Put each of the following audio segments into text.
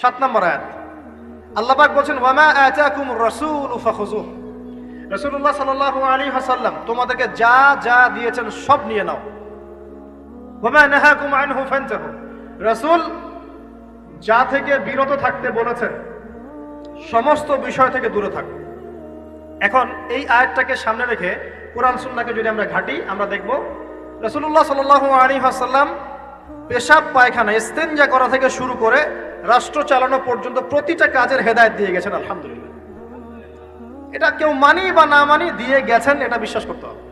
সাত নম্বর আয়াত। আল্লাহ পাক বলছেন, ওয়ামা আতাকুম রাসূল ফাখুযুহ রাসূলুল্লাহ সাল্লাল্লাহু আলাইহি ওয়াসাল্লাম, তোমাদেরকে যা যা দিয়েছেন সব নিয়ে নাও। ওয়ামা নাহাকুম আনহু ফান্তাহু। রাসূল যা থেকে বিরত থাকতে বলেছেন, সমস্ত বিষয় থেকে দূরে থাকো। এখন এই আয়াতটাকে সামনে রেখে কোরআন সুন্নাহকে যদি আমরা ঘাটি, আমরা দেখব রাসূলুল্লাহ সাল্লাল্লাহু আলাইহি ওয়াসাল্লাম পেশাব পায়খানা ইস্তেঞ্জা করা থেকে শুরু করে রাষ্ট্র চালানো পর্যন্ত প্রতিটা কাজের হেদায়ত দিয়ে গেছেন, আলহামদুলিল্লাহ। এটা কেউ মানি বা না মানি দিয়ে গেছেন, এটা বিশ্বাস করতে হবে।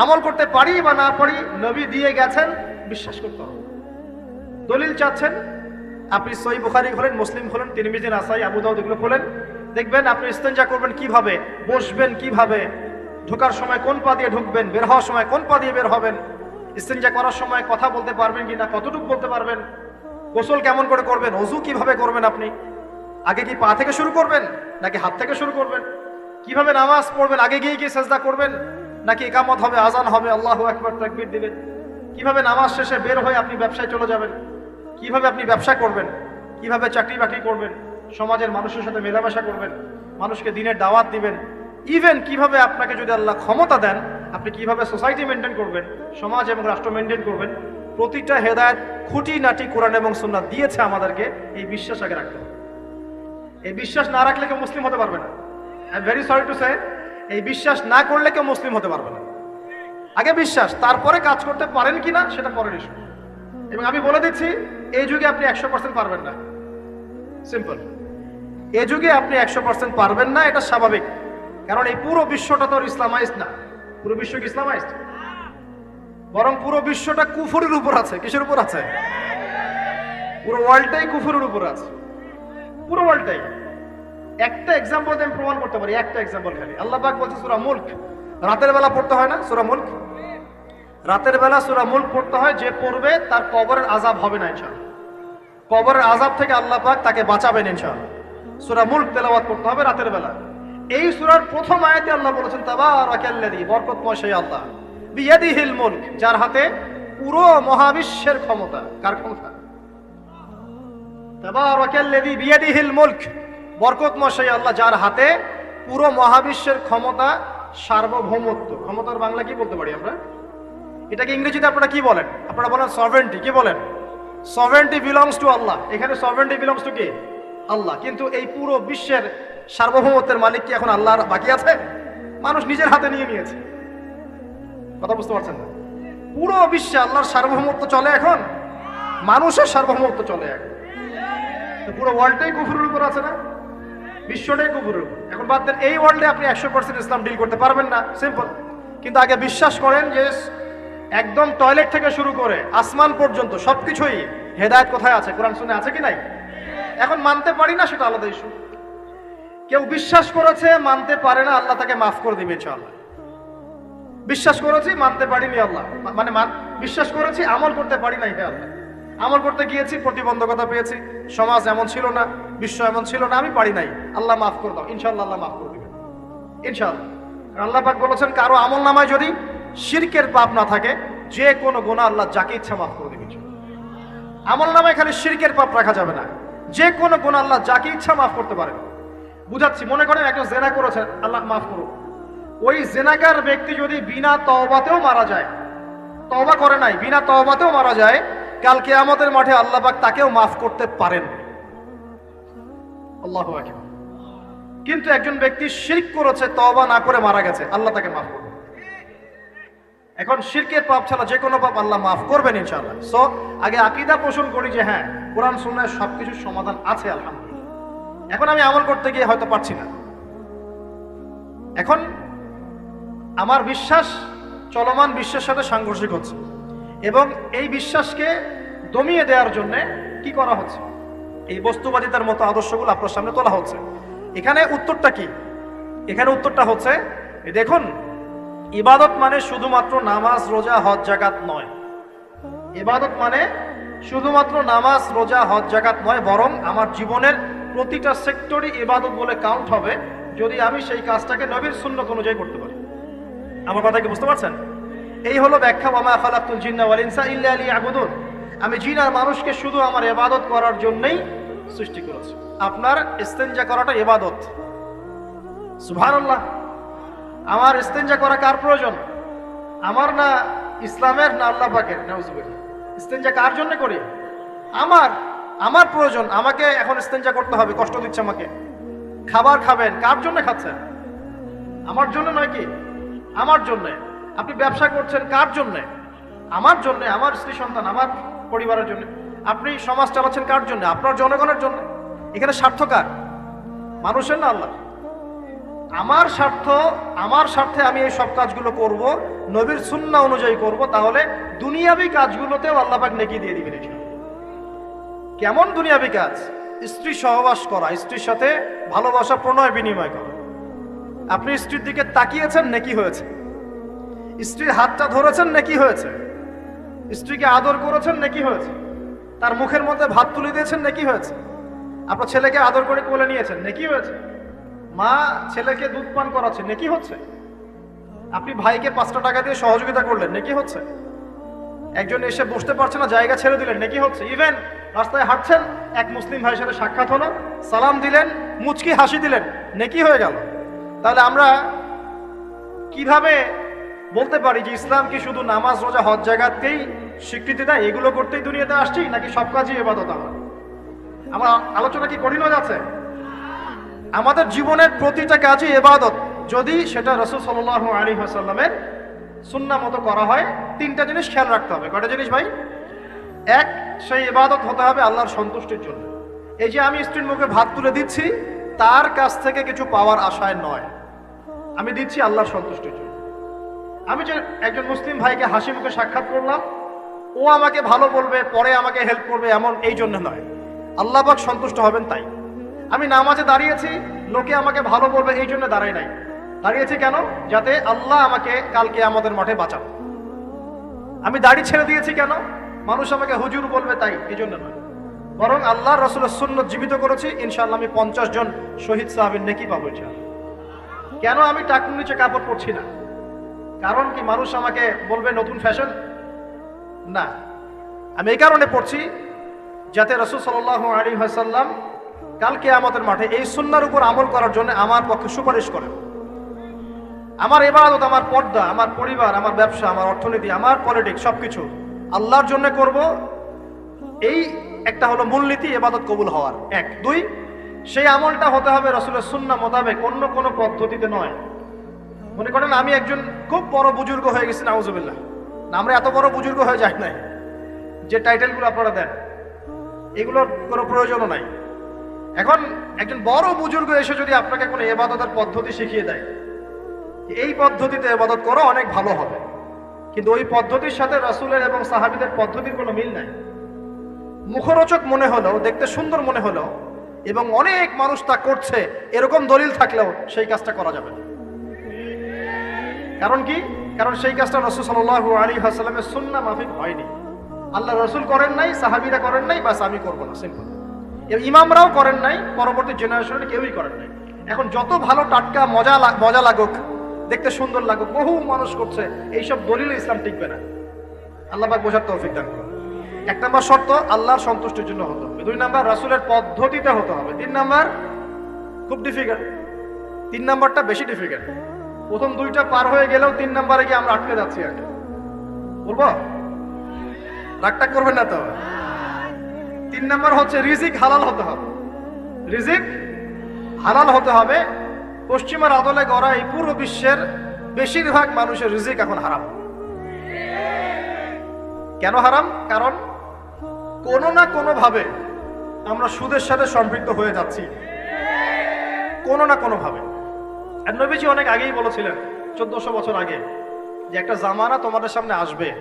আমল করতে পারি বা না পারি, নবী দিয়ে গেছেন, বিশ্বাস করতে হবে। দলিল চাচ্ছেন, আপনি সই বুখারি খোলেন, মুসলিম খোলেন, তিরমিজি, নাসাই, আবু দাউদ এগুলো খোলেন। দেখবেন আপনি ইস্তেঞ্জা করবেন কীভাবে, বসবেন কীভাবে, ঢোকার সময় কোন পা দিয়ে ঢুকবেন, বের হওয়ার সময় কোন পা দিয়ে বের হবেন ইস্তেঞ্জা করার সময় কথা বলতে পারবেন কি না কতটুকু বলতে পারবেন গোসল কেমন করে করবেন? অজু কীভাবে করবেন আপনি? আগে কি পা থেকে শুরু করবেন, নাকি হাত থেকে শুরু করবেন? কীভাবে নামাজ পড়বেন? আগে গিয়ে গিয়ে সেজদা করবেন? নাকি একামত হবে, আজান হবে? আল্লাহ একবার তাকবীর দিবেন। কীভাবে নামাজ শেষে বের হয়ে আপনি ব্যবসায় চলে যাবেন? কীভাবে আপনি ব্যবসা করবেন? কীভাবে চাকরি বাকরি করবেন? সমাজের মানুষের সাথে মেলামেশা করবেন? মানুষকে দিনের দাওয়াত দিবেন? ইভেন কীভাবে আপনাকে যদি আল্লাহ ক্ষমতা দেন, আপনি কীভাবে সোসাইটি মেনটেন করবেন? সমাজ এবং রাষ্ট্র মেনটেন করবেন? প্রতিটা হেদায়ত খুঁটি, নাটি, কোরআন এবং সুন্নাহ দিয়েছে আমাদেরকে। এই বিশ্বাস আগে রাখতে এই বিশ্বাস না রাখলে কেউ মুসলিম হতে পারবে না। I very sorry to say এই বিশ্বাস না করলে কেউ মুসলিম হতে পারবে না। আগে বিশ্বাস, তারপরে কাজ করতে পারেন কিনা সেটা পরের ইস্যু এবং আমি বলে দিচ্ছি, এই যুগে আপনি একশো পার্সেন্ট পারবেন না। সিম্পল এই যুগে আপনি একশো পার্সেন্ট পারবেন না, এটা স্বাভাবিক। কারণ এই পুরো বিশ্বটা তো ইসলামাইজ না। পুরো বিশ্ব কি ইসলামাইজ বরং পুরো বিশ্বটা কুফুরের উপর আছে। কিসের উপর আছে? পুরো ওয়ার্ল্ডটাই কুফুরের উপর আছে। পুরো ওয়ার্ল্ডটাই একটা এক্সাম্পল আমি প্রমাণ করতে পারি, একটা এক্সাম্পল খালি। আল্লাহ পাক বলছে, সূরা মুলক। রাতের বেলা পড়তে হয় না? সূরা মুলক? রাতের বেলা সূরা মুলক পড়তে হয়, যে পড়বে তার কবরের আযাব হবে না ইনশাআল্লাহ। কবরের আযাব থেকে আল্লাহ পাক তাকে বাঁচাবেন ইনশাআল্লাহ। সূরা মুলক তেলাওয়াত করতে হবে রাতের বেলা। এই সূরার প্রথম আয়াতে আল্লাহ বলেছেন, তাবারাকাল্লাযী, বরকতময় সেই আল্লাহ। বিয়াদিহিল মুলক, যার হাতে পুরো মহাবিশ্বের ক্ষমতা। কার ক্ষমতা? তাবারাকাল্লাযী বিয়াদিহিল মুলক বরকতময় সেই আল্লাহ, যার হাতে পুরো মহাবিশ্বের ক্ষমতা, সার্বভৌমত্ব। ক্ষমতার বাংলা কি বলতে পারি আমরা? এটাকে ইংরেজিতে আপনারা কি বলেন? আপনারা বলেন সভেন্টি কি বলেন? সভেন্টি বিলংস টু আল্লাহ এখানে সভেন্টি বিলংস টু কি? আল্লাহ। কিন্তু এই পুরো বিশ্বের সার্বভৌমত্বের মালিক কি এখন আল্লাহর বাকি আছে? মানুষ নিজের হাতে নিয়ে নিয়েছে। কথা বুঝতে পারছেন না? পুরো বিশ্বে আল্লাহর সার্বভৌমত্ব চলে এখন? মানুষের সার্বভৌমত্ব চলে এখন? পুরো ওয়ার্ল্ডটাই কুফুরের উপর আছে না? বিশ্বটাই কুফুরের উপর। এখন বাদ দেন, এই ওয়ার্ল্ডে আপনি একশো পার্সেন্ট ইসলাম ডিল করতে পারবেন না। সিম্পল কিন্তু আগে বিশ্বাস করেন যে একদম টয়লেট থেকে শুরু করে আসমান পর্যন্ত সবকিছুই হেদায়েত কোথায় আছে? কোরআন শুনে আছে কি নাই? এখন মানতে পারি না সেটা আলাদা ইস্যু কেউ বিশ্বাস করেছে, মানতে পারে না, আল্লাহ তাকে মাফ করে দিবে ইনশাআল্লাহ। বিশ্বাস করেছি, মানতে পারিনি আল্লাহ। মানে বিশ্বাস করেছি, আমল করতে পারি নাই আল্লাহ। আমল করতে গিয়েছি, প্রতিবন্ধকতা পেয়েছি, সমাজ এমন ছিল না, বিশ্ব এমন ছিল না, আমি পারি নাই। আল্লাহ মাফ করে দাও ইনশাল্লাহ আল্লাহ মাফ করে দিবেন। ইনশাআল্লাহ। কারণ আল্লাহ পাক বলেছেন, কারও আমল নামায় যদি শিরকের পাপ না থাকে, যে কোনো গোনা আল্লাহ যাকে ইচ্ছা মাফ করে দিবে আমল নামায় খালি শিরকের পাপ রাখা যাবে না। যে কোনো গোনা আল্লাহ যাকে ইচ্ছা মাফ করতে পারে। বুঝাচ্ছি, মনে করেন একজন জেনা করেছেন, আল্লাহ মাফ করুক। ওই জেনাকার ব্যক্তি যদি বিনা তওবাতেও মারা যায়, তওবা করে নাই, বিনা তওবাতেও মারা যায় কালকে আমাদের মাঠে আল্লাহ পাক তাকেও মাফ করতে পারেন। আল্লাহ কিন্তু একজন ব্যক্তি শিরক করেছে, তওবা না করে মারা গেছে, আল্লাহ তাকে মাফ করবে এখন শিরকের পাপ ছাড়া যে কোনো পাপ আল্লাহ মাফ করবেন ইনশাআল্লাহ। সো আগে আকিদা পোষণ করি যে হ্যাঁ কোরআন, সুন্নায় সবকিছুর সমাধান আছে, আলহামদুলিল্লাহ। এখন আমি আমল করতে গিয়ে হয়তো পারছি না। এখন আমার বিশ্বাস চলমান বিশ্বের সাথে সাংঘর্ষিক হচ্ছে। এবং এই বিশ্বাসকে দমিয়ে দেওয়ার জন্য কি করা হচ্ছে? এই বস্তুবাদিতার মতো আদর্শগুলো আপনার সামনে তোলা হচ্ছে। এখানে উত্তরটা কি? এখানে উত্তরটা হচ্ছে দেখুন, ইবাদত মানে শুধুমাত্র নামাজ, রোজা, হজ জাকাত নয়। ইবাদত মানে শুধুমাত্র নামাজ, রোজা, হজ জাকাত নয়, বরং আমার জীবনের প্রতিটা সেক্টরই ইবাদত বলে কাউন্ট হবে যদি আমি সেই কাজটাকে নবীর সুন্নত অনুযায়ী করতে পারি। আমার কথা কি বুঝতে পারছেন? এই হলো ব্যাখ্যা মামা খালাকুল জিন্না ওয়াল ইনসা ইল্লা লিয়াবুদুন। আমি জিন আর মানুষকে শুধু আমার ইবাদত করার জন্যই সৃষ্টি করেছে। আপনার ইস্তেঞ্জা করাটা ইবাদত। সুবহানাল্লাহ। আমার ইস্তেঞ্জা করা কার প্রয়োজন? আমার না ইসলামের, না আল্লাহ পাকের? নাউজুবিল্লাহ ইস্তেঞ্জা কার জন্য করি? আমার আমার প্রয়োজন। আমাকে এখন ইস্তেঞ্জা করতে হবে, কষ্ট দিচ্ছে আমাকে। খাবার খাবেন, কার জন্য খাচ্ছেন? আমার জন্য নয় কি? আমার জন্য? আপনি ব্যবসা করছেন কার জন্য? আমার জন্য, আমার স্ত্রী সন্তান, আমার পরিবারের জন্য। আপনি সমাজ চালাচ্ছেন কার জন্য? আপনার জনগণের জন্য। এখানে স্বার্থ কার? মানুষের না আল্লাহ আমার স্বার্থ, আমার স্বার্থে আমি এই সব কাজগুলো করব, নবীর সুন্না অনুযায়ী করব, তাহলে দুনিয়াবি কাজগুলোতেও আল্লাহ পাক নেকি দিয়ে দিবেন। কেমন দুনিয়াবি কাজ? স্ত্রী সহবাস করা, স্ত্রীর সাথে ভালোবাসা, প্রণয়, বিনিময় করা। আপনি স্ত্রীর দিকে তাকিয়েছেন নেকি হয়েছে? স্ত্রীর হাতটা ধরেছেন নেকি হয়েছে? স্ত্রীকে আদর করেছেন নেকি হয়েছে? তার মুখের মধ্যে ভাত তুলে দিয়েছেন নেকি হয়েছে? আপনার ছেলেকে আদর করে কোলে নিয়েছেন নেকি হয়েছে? মা ছেলেকে দুধ পান করাচ্ছে নেকি হচ্ছে? আপনি ভাইকে পাঁচটা টাকা দিয়ে সহযোগিতা করলেন নেকি হচ্ছে? একজন এসে বসতে পারছে না, জায়গা ছেড়ে দিলেন নাকি হচ্ছে? ইভেন রাস্তায় হাঁটছেন, এক মুসলিম ভাইয়ের সাথে সাক্ষাৎ হলো, সালাম দিলেন, মুচকি হাসি দিলেন, নেকি হয়ে গেল? তাহলে আমরা কীভাবে বলতে পারি যে ইসলাম কি শুধু নামাজ, রোজা, হজ জায়গাতেই স্বীকৃতি দেয়? এগুলো করতেই দুনিয়াতে আসছি নাকি সব কাজই এবাদত আমার? আমার আলোচনা কি কঠিন হয়ে যাচ্ছে? আমাদের জীবনের প্রতিটা কাজই এবাদত। যদি সেটা রসুল সাল আলী হাসাল্লামের সুন্না মতো করা হয়, তিনটা জিনিস খেয়াল রাখতে হবে। কটা জিনিস ভাই? এক, সেই ইবাদত হতে হবে আল্লাহর সন্তুষ্টির জন্য। এই যে আমি স্ত্রীর মুখে ভাত তুলে দিচ্ছি তার কাছ থেকে কিছু পাওয়ার আশায় নয়। আমি দিচ্ছি আল্লাহর সন্তুষ্টির জন্য। আমি যে একজন মুসলিম ভাইকে হাসি মুখে সাক্ষাৎ করলাম, ও আমাকে ভালো বলবে, পরে আমাকে হেল্প করবে এমন এই জন্য নয়। আল্লাহ পাক সন্তুষ্ট হবেন তাই। আমি নামাজে দাঁড়িয়েছি, লোকে আমাকে ভালো বলবে এই জন্য দাঁড়াই নাই। দাঁড়িয়েছি কেন? যাতে আল্লাহ আমাকে কালকে আমাদের মাঠে বাঁচান। আমি দাড়ি ছেড়ে দিয়েছি কেন? মানুষ আমাকে হুজুর বলবে তাই, এই জন্য নয়। বরং আল্লাহ রসুলের সুন্নত জীবিত করেছি, ইনশাআল্লাহ আমি পঞ্চাশ জন শহীদ সাহাবের নেকি পাবো। কেন আমি টাকুর নিচে কাপড় পরছি না? কারণ কি মানুষ আমাকে বলবে নতুন ফ্যাশন? না। আমি এই কারণে পড়ছি যাতে রসুল সাল আলী হাসাল্লাম কালকে আমাদের মাঠে এই সুন্নার উপর আমল করার জন্য আমার পক্ষে সুপারিশ করেন। আমার এবাদত আমার পর্দা, আমার পরিবার, আমার ব্যবসা, আমার অর্থনীতি, আমার পলিটিক্স সবকিছু আল্লাহর জন্য করব। এই একটা হলো মূলনীতি এবাদত কবুল হওয়ার। এক। দুই, সেই আমলটা হতে হবে রসুলের সুন্না মোতাবেক, অন্য কোনো পদ্ধতিতে নয়। মনে করেন আমি একজন খুব বড় বুজুর্গ হয়ে গেছি, নাউজুবিল্লাহ। না, আমরা এত বড় বুজুর্গ হয়ে যাই নাই। যে টাইটেলগুলো আপনারা দেন, এগুলোর কোনো প্রয়োজনও নাই। এখন একজন বড় বুজুর্গ এসে যদি আপনাকে কোনো এবাদতের পদ্ধতি শিখিয়ে দেয়, এই পদ্ধতিতে এবাদত করো অনেক ভালো হবে। কিন্তু ওই পদ্ধতির সাথে রাসূলের এবং সাহাবিদের পদ্ধতির কোনো মিল নাই। মুখরোচক মনে হলেও, দেখতে সুন্দর মনে হলেও, এবং অনেক মানুষ তা করছে, এরকম দলিল থাকলেও সেই কাজটা করা যাবে কারণ কি? কারণ সেই কাজটা রসুল সাল্লাল্লাহু আলী হাসালামের সুন্না মাফিক হয়নি। আল্লাহ রসুল করেন নাই, সাহাবিরা করেন নাই, বাস আমি করব না, সিম্পল। ইমামরাও করেন নাই, পরবর্তী জেনারেশনে কেউই করেন নাই। এখন যত ভালো টাটকা, মজা মজা লাগুক, দেখতে সুন্দর লাগুক, বহু মানুষ করছে, এইসব দলিল ইসলাম টিকবে না। আল্লাহ বোঝার তৌফিক দান এক নম্বর শর্ত, আল্লাহর সন্তুষ্টির জন্য হতে হবে। দুই নাম্বার, রাসুলের পদ্ধতিতে হতে হবে। তিন নাম্বার, খুব ডিফিকাল্ট তিন নাম্বারটা বেশি ডিফিকাল্ট প্রথম দুইটা পার হয়ে গেলেও তিন নাম্বারে গিয়ে আমরা আটকে যাচ্ছি আর বলব? রাগটা করবেন না তো? তিন নাম্বার হচ্ছে, রিজিক হালাল হতে হবে। রিজিক হালাল হতে হবে। পশ্চিমের আদলে গড়া এই পুরো বিশ্বের বেশিরভাগ মানুষের রিজিক এখন হারাম। কেন হারাম? কারণ কোনো না কোনো ভাবে আমরা সুদের সাথে সম্পৃক্ত হয়ে যাচ্ছি। কোনো না কোনো ভাবে আর নবীজি অনেক আগেই বলেছিলেন, চোদ্দশো বছর আগে, যে একটা জামানা তোমাদের সামনে আসবে।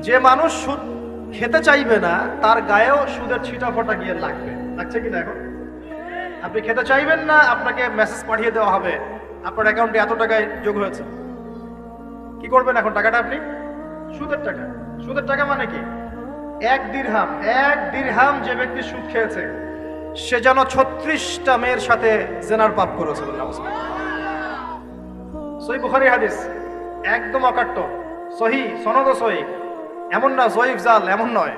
যে মানুষ সুদ খেতে চাইবে না, তার গায়েও সুদের ছিটা ফোটা গিয়ে লাগবে। লাগছে কি না এখন? আপনি খেতে চাইবেন না, আপনাকে মেসেজ পাঠিয়ে দেওয়া হবে। আপনার অ্যাকাউন্টে এত টাকায় যোগ হয়েছে। কি করবেন এখন টাকাটা আপনি? সুদের টাকা। সুদের টাকা মানে কি? এক দিরহাম এক দিরহাম যে ব্যক্তি সুদ খেয়েছে, সে যেন ছত্রিশটা মেয়ের সাথে জেনার পাপ করেছে বুখারি হাদিস, একদম অকাট্য। সহি সনদ সহি। এমন না, জয়ীফ জাল, এমন নয়।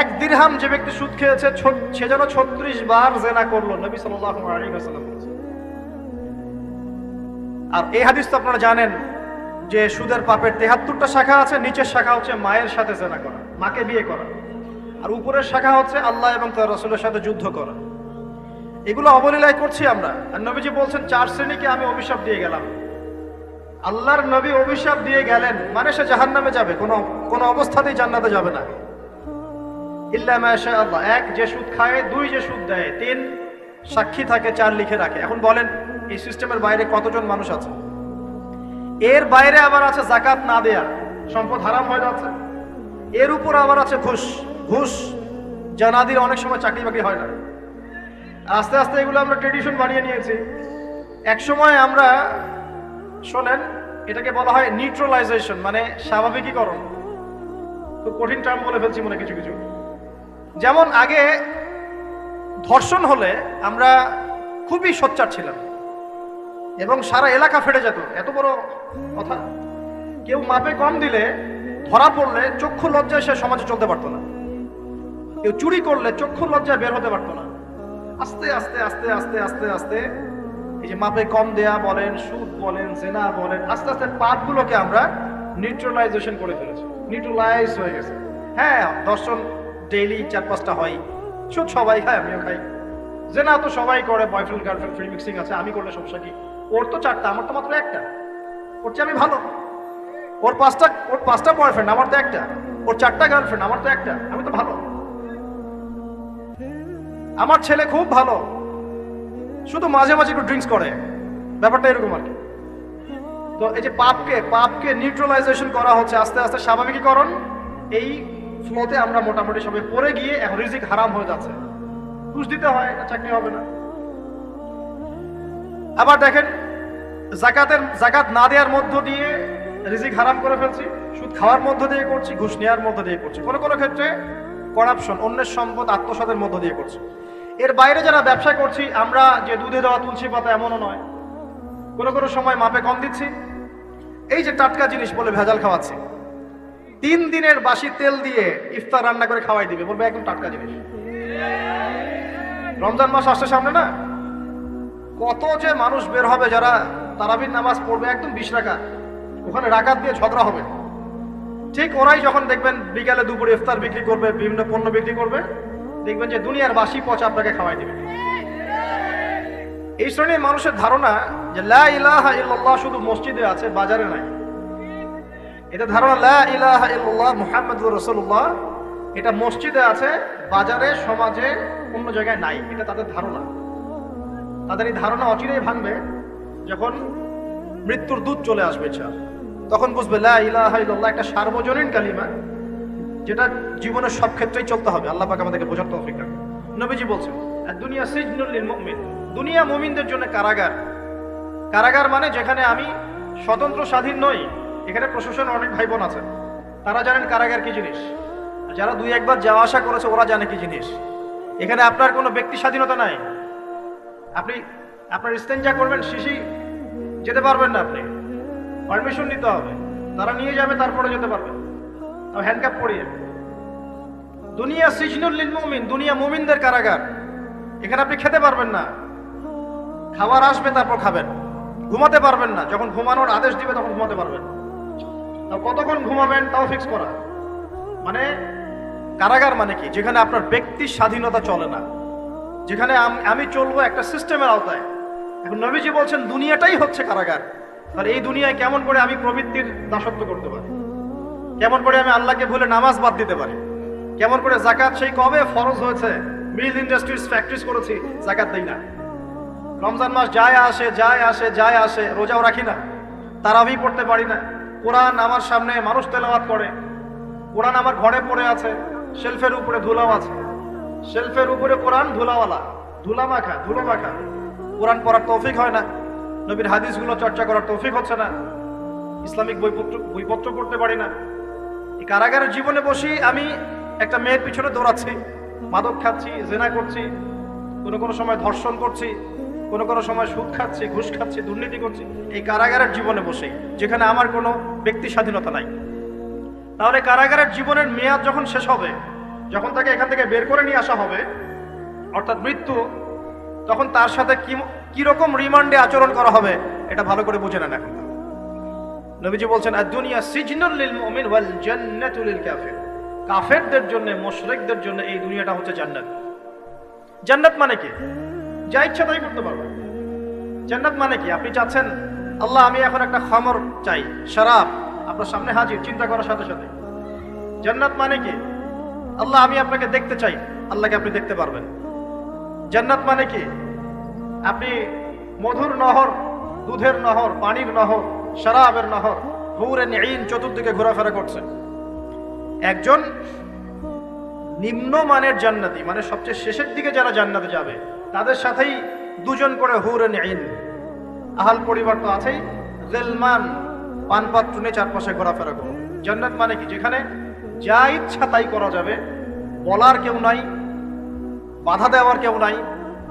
এক দিরহাম যে ব্যক্তি সুদ খেয়েছে সে যেন ছত্রিশ বার জেনা করল, নবী বলেছেন। আর এই হাদিস তো আপনারা জানেন যে সুদের পাপের তেহাত্তরটা শাখা আছে, নিচের শাখা হচ্ছে মায়ের সাথে জেনা করা। মাকে বিয়ে করা। আর উপরের শাখা হচ্ছে আল্লাহ এবং তার রসুলের সাথে যুদ্ধ করা। এগুলো অবলীলায় করছি আমরা। আর নবীজি বলছেন, চার শ্রেণীকে আমি অভিশাপ দিয়ে গেলাম। আল্লাহর নবী অভিশাপ দিয়ে গেলেন মানে সে জাহান্নামে যাবে। কোনো কোনো অবস্থাতেই জান্নাতে যাবে না। ইল্লা মাশা আল্লাহ। এক, যে সুদ খায়, দুই, যে সুদ দেয়। তিন, সাক্ষী থাকে, চার লিখে রাখে। এখন বলেন, এই সিস্টেমের বাইরে কতজন মানুষ আছে? এর বাইরে আবার আছে জাকাত না দেয়া। সম্পদ হারাম হয়ে যাচ্ছে। এর উপর আবার আছে ঘুষ। ঘুষ যা না দিলে অনেক সময় চাকরি বাকরি হয় না। আস্তে আস্তে এগুলো আমরা ট্রেডিশন বানিয়ে নিয়েছি। এক সময় আমরা, শোনেন, এটাকে বলা হয় নিউট্রালাইজেশন মানে স্বাভাবিকীকরণ। খুব কঠিন টার্ম বলে ফেলছি মনে কিছু কিছু। যেমন আগে ধর্ষণ হলে আমরা খুবই সোচ্চার ছিলাম। এবং সারা এলাকা ফেটে যেত। এত বড় কথা। কেউ মাপে কম দিলে ধরা পড়লে চক্ষু লজ্জায় সে সমাজে চলতে পারতো না। কেউ চুরি করলে চক্ষু লজ্জায় বের হতে পারতো না। আস্তে আস্তে আস্তে আস্তে আস্তে আস্তে এই যে মাপে কম দেয়া বলেন, সুদ বলেন, জেনা বলেন, আস্তে আস্তে পাপগুলোকে আমরা নিউট্রালাইজেশন করে ফেলেছি। নিউট্রালাইজ হয়ে গেছে। হ্যাঁ দর্শন ডেইলি চার পাঁচটা হয়। সুদ সবাই খায়, আমিও খাই। জেনা তো সবাই করে বয়ফ্রেন্ড গার্লফ্রেন্ড ফ্রি মিক্সিং আছে, আমি করলে সমস্যা কি? ওর তো চারটা, আমার তো মাত্র একটা। ওর চেয়ে আমি ভালো। ওর পাঁচটা ওর পাঁচটা বয়ফ্রেন্ড আমার তো একটা। ওর চারটা গার্লফ্রেন্ড আমার তো একটা। আমি তো ভালো। আমার ছেলে খুব ভালো। শুধু মাঝে মাঝে একটু ড্রিঙ্কস করে। ব্যাপারটা এরকম আর কি। তো এই যে পাপকে পাপকে নিউট্রালাইজেশন করা হচ্ছে আস্তে আস্তে স্বাভাবিকীকরণ, এই ফ্লোতে আমরা মোটামুটি সবাই পড়ে গিয়ে এখন রিজিক হারাম হয়ে যাচ্ছে। ঘুষ দিতে হয় চাকরি হবে না। আবার দেখেন, জাকাতের, জাকাত না দেওয়ার মধ্য দিয়ে রিজিক হারাম করে ফেলছি, সুদ খাওয়ার মধ্য দিয়ে করছি, ঘুষ নেওয়ার মধ্য দিয়ে করছি। কোনো কোনো ক্ষেত্রে করাপশন অন্যের সম্পদ, আত্মসাতের মধ্য দিয়ে করছি। এর বাইরে যারা ব্যবসা করছি, আমরা যে দুধে দেওয়া তুলসী পাতা এমনও নয়। কোনো কোনো সময় মাপে কম দিচ্ছি। এই যে টাটকা জিনিস বলে ভেজাল খাওয়াচ্ছি। তিন দিনের বাসি তেল দিয়ে ইফতার রান্না করে খাওয়াই দিবে, বলবে একদম টাটকা জিনিস। রমজান মাস আসছে সামনে না? কত যে মানুষ বের হবে যারা তারাবির নামাজ পড়বে একদম বিশ রাখা ওখানে রাকাত দিয়ে ঝগড়া হবে। ঠিক ওরাই যখন দেখবেন বিকালে দুপুরে ইফতার বিক্রি করবে, বিভিন্ন পণ্য বিক্রি করবে, দেখবেন যে দুনিয়ার বাসি পচা আপনাকে খাওয়াই দিবে। এই শ্রেণির মানুষের ধারণা যে লা ইলাহা ইল্লাল্লাহ শুধু মসজিদে আছে, বাজারে নাই। এটা ধারণা লা ইলাহা ইল্লাল্লাহ এটা মসজিদে আছে, বাজারে, সমাজে, অন্য জায়গায় নাই। এটা তাদের ধারণা। তাদের এই ধারণা অচিরেই ভাঙবে যখন মৃত্যুর দূত চলে আসবে ইচ্ছা তখন বুঝবে, লা ইলাহা ইল্লাল্লাহ একটা সার্বজনীন কালিমা, যেটা জীবনের সব ক্ষেত্রেই চলতে হবে। আল্লাহ পাক আমাদেরকে বোঝার তৌফিক দান নবীজি বলছেন দুনিয়া সিজনুল লিল মুমিন। দুনিয়া মুমিনদের জন্য কারাগার। কারাগার মানে যেখানে আমি স্বতন্ত্র স্বাধীন নই, এখানে প্রশাসন অনেক ভাই বোন আছে তারা জানেন কারাগার কি জিনিস। যারা দুই একবার যাওয়া আসা করেছে, ওরা জানে কি জিনিস। এখানে আপনার কোনো ব্যক্তি স্বাধীনতা নাই। আপনি, আপনার ইস্তেঞ্জা করবেন, শিশি যেতে পারবেন না আপনি। পারমিশন নিতে হবে। তারা নিয়ে যাবে, তারপরে যেতে পারবেন তাও হ্যান্ডকাপ পরিয়ে। দুনিয়া সিজনুল মুমিন, দুনিয়া মুমিনদের কারাগার। এখানে আপনি খেতে পারবেন না। খাবার আসবে, তারপর খাবেন। ঘুমাতে পারবেন না। যখন ঘুমানোর আদেশ দিবে, তখন ঘুমাতে পারবেন। তাও কতক্ষণ ঘুমাবেন, তাও ফিক্স করা। মানে কারাগার মানে কি? যেখানে আপনার ব্যক্তি স্বাধীনতা চলে না। যেখানে আমি চলবো একটা সিস্টেমের আওতায়। এখন নবীজি বলছেন, দুনিয়াটাই হচ্ছে কারাগার। আর এই দুনিয়ায় কেমন করে আমি প্রবৃত্তির দাসত্ব করতে পারি? কেমন করে আমি আল্লাহকে ভুলে নামাজ বাদ দিতে পারি? কেমন করে জাকাত সেই কবে ফরজ হয়েছে? মিল ইন্ডাস্ট্রিজ ফ্যাক্টরিজ করেছি, জাকাত দেই না। রমজান মাস যায় আসে যায় আসে যায় আসে, রোজাও রাখি না। তারাবি পড়তে পারি না। কোরআন আমার সামনে মানুষ তেলাওয়াত করে। কোরআন আমার ঘরে পড়ে আছে, শেলফের উপরে ধুলাও আছে। শেলফের উপরে কোরআন ধুলাওয়ালা। ধুলা মাখা, ধুলো মাখা। কোরআন পড়ার তৌফিক হয় না। নবীর হাদিসগুলো চর্চা করার তৌফিক হচ্ছে না। ইসলামিক বইপত্র বইপত্র পড়তে পারি না। এই কারাগারের জীবনে বসি আমি একটা মেয়ের পিছনে দৌড়াচ্ছি, মাদক খাচ্ছি, জেনা করছি, কোনো কোনো সময় ধর্ষণ করছি, কোনো কোনো সময় সুদ খাচ্ছি, ঘুষ খাচ্ছি, দুর্নীতি করছি। এই কারাগারের জীবনে বসেই যেখানে আমার কোনো ব্যক্তি স্বাধীনতা নাই। তাহলে কারাগারের জীবনের মেয়াদ যখন শেষ হবে, যখন তাকে এখান থেকে বের করে নিয়ে আসা হবে, অর্থাৎ মৃত্যু, তখন তার সাথে কি কীরকম রিমান্ডে আচরণ করা হবে, এটা ভালো করে বুঝে নেন এখন। নবীজি বলছেন আর দুনিয়া সিজনুল লিল মুমিন ওয়াল জান্নাতু লিল কাফির। কাফেরদের জন্য, মুশরিকদের জন্য এই দুনিয়াটা হচ্ছে জান্নাত। জান্নাত মানে কি? যা ইচ্ছা তাই করতে পারবে জান্নাত মানে কি? আপনি চাচ্ছেন, আল্লাহ, আমি এখন একটা খামর চাই, শরাব। আপনার সামনে হাজির, চিন্তা করার সাথে সাথে। জান্নাত মানে কি? আল্লাহ, আমি আপনাকে দেখতে চাই, আল্লাহকে আপনি দেখতে পারবেন। জান্নাত মানে কি? আপনি মধুর নহর, দুধের নহর, পানির নহর, শরাবের নহর হুরে নিন চতুর্দিকে ঘোরাফেরা করছেন। একজন নিম্নমানের জান্নাতি মানে সবচেয়ে শেষের দিকে যারা জান্নাতে যাবে, তাদের সাথেই দুজন করে হুরে নিন আহাল পরিবার তো আছেই গেলমান পানপাত্র নিয়ে চারপাশে ঘোরাফেরা করো জান্নাত মানে কি? যেখানে যা ইচ্ছা তাই করা যাবে, বলার কেউ নাই, বাধা দেওয়ার কেউ নাই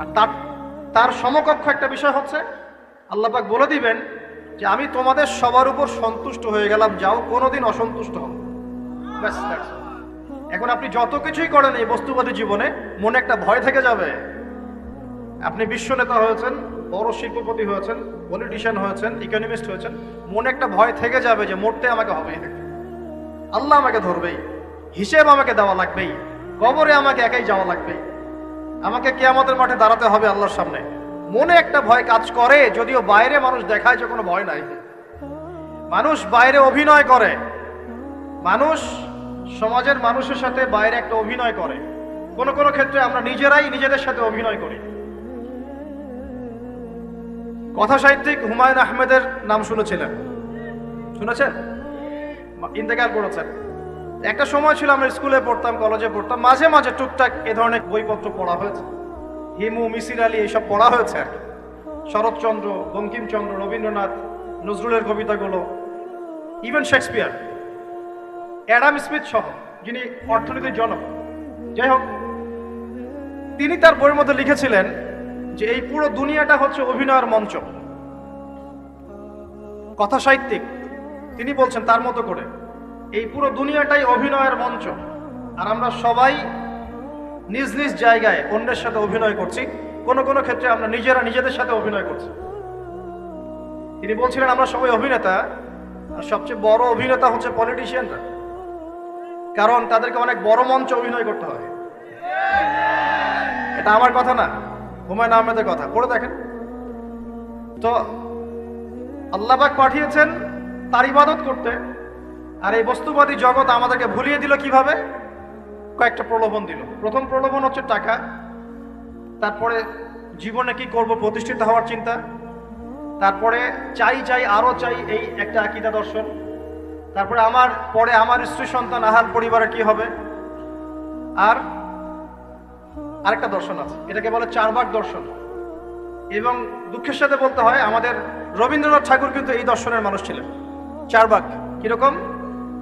আর তার তার সমকক্ষ একটা বিষয় হচ্ছে আল্লাহ পাক বলে দিবেন যে আমি তোমাদের সবার উপর সন্তুষ্ট হয়ে গেলাম যাও কোনোদিন অসন্তুষ্ট হও। ব্যাস, এখন আপনি যত কিছুই করেন এই বস্তুবাদী জীবনে মনে একটা ভয় থেকে যাবে। আপনি বিশ্ব নেতা হয়েছেন বড় শিল্পপতি হয়েছেন পলিটিশিয়ান হয়েছেন ইকোনমিস্ট হয়েছেন মনে একটা ভয় থেকে যাবে যে মরতে আমাকে হবে আল্লাহ আমাকে ধরবেই হিসেব আমাকে দেওয়া লাগবেই কবরে আমাকে একাই যাওয়া লাগবেই। আমাকে কেয়ামতের মাঠে দাঁড়াতে হবে আল্লাহর সামনে। মনে একটা ভয় কাজ করে, যদিও বাইরে মানুষ দেখায় যে কোনো ভয় নাই। মানুষ বাইরে অভিনয় করে। মানুষ সমাজের মানুষের সাথে বাইরে একটা অভিনয় করে। কোন কোন ক্ষেত্রে আমরা নিজেরাই নিজেদের সাথে অভিনয় করি। কথা সাহিত্যিক হুমায়ুন আহমেদের নাম শুনেছিলেন। শুনেছেন? ইন্তেকাল করেছেন। একটা সময় ছিল আমরা স্কুলে পড়তাম কলেজে পড়তাম, মাঝে মাঝে টুকটাক এ ধরনের বইপত্র পড়া হয়েছে। হিমু, মিসির আলী এইসব পড়া হয়েছে আর। শরৎচন্দ্র, বঙ্কিমচন্দ্র, রবীন্দ্রনাথ, নজরুলের কবিতাগুলো ইভেন শেক্সপিয়ার অ্যাডাম স্মিথ সহ, যিনি অর্থনীতির জনক। যাই হোক, তিনি তার বইয়ের মধ্যে লিখেছিলেন যে এই পুরো দুনিয়াটা হচ্ছে অভিনয়ের মঞ্চ। কথা সাহিত্যিক, তিনি বলছেন তার মতো করে এই পুরো দুনিয়াটাই অভিনয়ের মঞ্চ। আর আমরা সবাই নিজ নিজ জায়গায় অন্যের সাথে অভিনয় করছি। কোন কোন ক্ষেত্রে আমরা নিজেরা নিজেদের সাথে অভিনয় করছি। তিনি বলছিলেন, আমরা সবাই অভিনেতা, আর সবচেয়ে বড় অভিনেতা হচ্ছে পলিটিশিয়ানরা কারণ তাদেরকে অনেক বড় মঞ্চ অভিনয় করতে হয় এটা আমার কথা না, হুমায়ুন আহমেদের কথা। পড়ে দেখেন। তো আল্লাহবাক পাঠিয়েছেন তার ইবাদত করতে। আর এই বস্তুবাদী জগৎ আমাদেরকে ভুলিয়ে দিল কীভাবে? কয়েকটা প্রলোভন দিল। প্রথম প্রলোভন হচ্ছে টাকা। তারপরে জীবনে কি করব প্রতিষ্ঠিত হওয়ার চিন্তা। তারপরে চাই চাই, আরও চাই এই একটা আকিদা দর্শন। তারপরে আমার, পরে আমার স্ত্রী, সন্তান, আহার, পরিবারে কি হবে? আর আরেকটা দর্শন আছে। এটাকে বলে চারবাক দর্শন। এবং দুঃখের সাথে বলতে হয়, আমাদের রবীন্দ্রনাথ ঠাকুর কিন্তু এই দর্শনের মানুষ ছিলেন। চারবাক। কীরকম?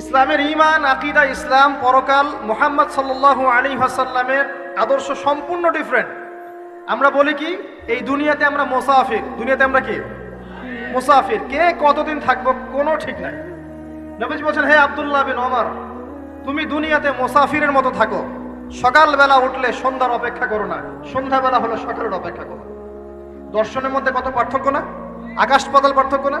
ইসলামের ইমান আকিদা, ইসলাম, পরকাল, মোহাম্মদ সাল্লাল্লাহু আলী হাসাল্লামের আদর্শ সম্পূর্ণ ডিফারেন্ট আমরা বলি কি, এই দুনিয়াতে আমরা মোসাফির। দুনিয়াতে আমরা কি? মুসাফির। কে কতদিন থাকব কোনো ঠিক নাই। নবীজি বলছেন, হে আব্দুল্লাহ বিন ওমর, তুমি দুনিয়াতে মোসাফিরের মতো থাকো। সকালবেলা উঠলে সন্ধ্যার অপেক্ষা করো না। সন্ধ্যাবেলা হলো সকালের অপেক্ষা করো। দর্শনের মধ্যে কত পার্থক্য না? আকাশ পাতাল পার্থক্য না?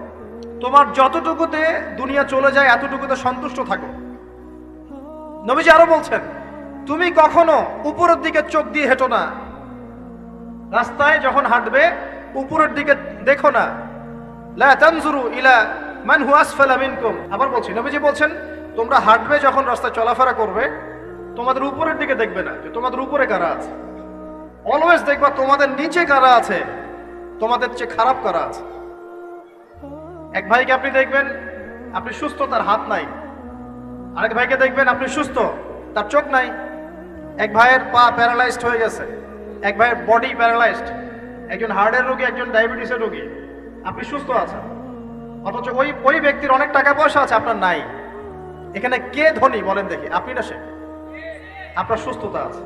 তোমার যতটুকুতে দুনিয়া চলে যায়, এতটুকুতে সন্তুষ্ট থাকো। নবীজি আরও বলছেন, তুমি কখনো উপরের দিকে চোখ দিয়ে হেঁটো না। রাস্তায় যখন হাঁটবে, উপরের দিকে দেখো না। লা তানজুরু ইলা মান হু আসফালা মিনকুম। আবার বলছি, নবীজি বলছেন, তোমরা হাঁটবে যখন রাস্তায় চলাফেরা করবে, তোমাদের উপরের দিকে দেখবে না যে তোমাদের উপরে কারা আছে। অলওয়েজ দেখবা তোমাদের নিচে কারা আছে, তোমাদের চেয়ে খারাপ কারা আছে। এক ভাইকে আপনি দেখবেন, আপনি সুস্থ, তার হাত নাই। আরেক ভাইকে দেখবেন, আপনি সুস্থ, তার চোখ নাই। এক ভাইয়ের পা প্যারালাইজড হয়ে গেছে। এক ভাইয়ের বডি প্যারালাইজড একজন হার্টের রোগী, একজন ডায়াবেটিসের রোগী। আপনি সুস্থ আছেন। অথচ ওই ওই ব্যক্তির অনেক টাকা পয়সা আছে, আপনার নাই। এখানে কে ধনী, বলেন দেখি। আপনি না সে? আপনার সুস্থতা আছে।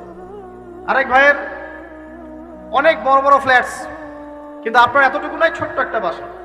আরেক ভাইয়ের অনেক বড় বড় ফ্ল্যাটস কিন্তু আপনার এতটুকু নাই, ছোট্ট একটা বাসা।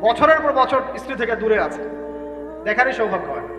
বছরের পর বছর স্ত্রী থেকে দূরে আছে। দেখারই সৌভাগ্য হয়।